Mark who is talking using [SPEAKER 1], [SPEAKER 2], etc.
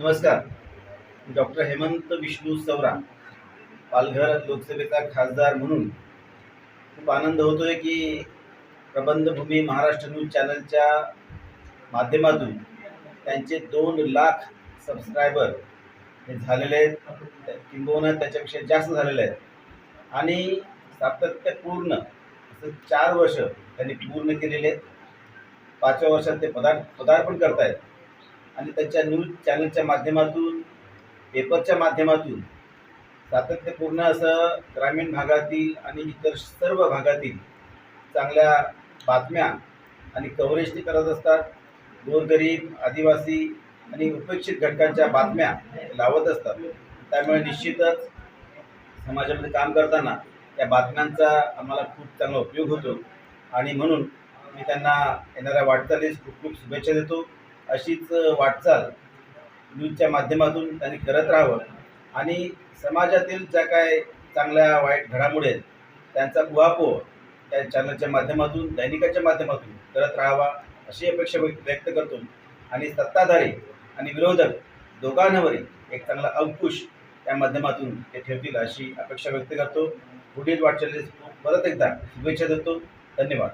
[SPEAKER 1] नमस्कार. डॉक्टर हेमंत विष्णू सवरा पालघर लोकसभेचा खासदार म्हणून खूप आनंद होतोय की प्रबंधभूमी महाराष्ट्र न्यूज चॅनलच्या माध्यमातून त्यांचे दोन लाख सबस्क्रायबर हे झालेले आहेत. किंबहुना त्याच्यापेक्षा जास्त झालेले आहेत. आणि सातत्यपूर्ण असं चार वर्ष त्यांनी पूर्ण केलेले आहेत. पाचव्या वर्षात ते पदार्थ पदार्पण करतायत. आणि त्यांच्या न्यूज चॅनलच्या माध्यमातून पेपरच्या माध्यमातून सातत्यपूर्ण असं ग्रामीण भागातील आणि इतर सर्व भागातील चांगल्या बातम्या आणि कव्हरेज ते करत असतात. गोरगरीब आदिवासी आणि उपेक्षित घटकांच्या बातम्या लावत असतात. त्यामुळे निश्चितच समाजामध्ये काम करताना त्या बातम्यांचा आम्हाला खूप चांगला उपयोग होतो. आणि म्हणून मी त्यांना येणाऱ्या वाटचालीस खूप खूप शुभेच्छा देतो. अशीच वाटचाल न्यूजच्या माध्यमातून त्यांनी करत राहावं. आणि समाजातील ज्या काय चांगल्या वाईट घडामोडी आहेत त्यांचा उहापोह त्या चॅनलच्या माध्यमातून दैनिकाच्या माध्यमातून करत राहावा अशी अपेक्षा व्यक्त व्यक्त करतो. आणि सत्ताधारी आणि विरोधक दोघांवरील एक चांगला अंकुश त्या माध्यमातून ते ठेवतील अशी अपेक्षा व्यक्त करतो. पुढील वाटचालीस परत एकदा शुभेच्छा देतो. धन्यवाद.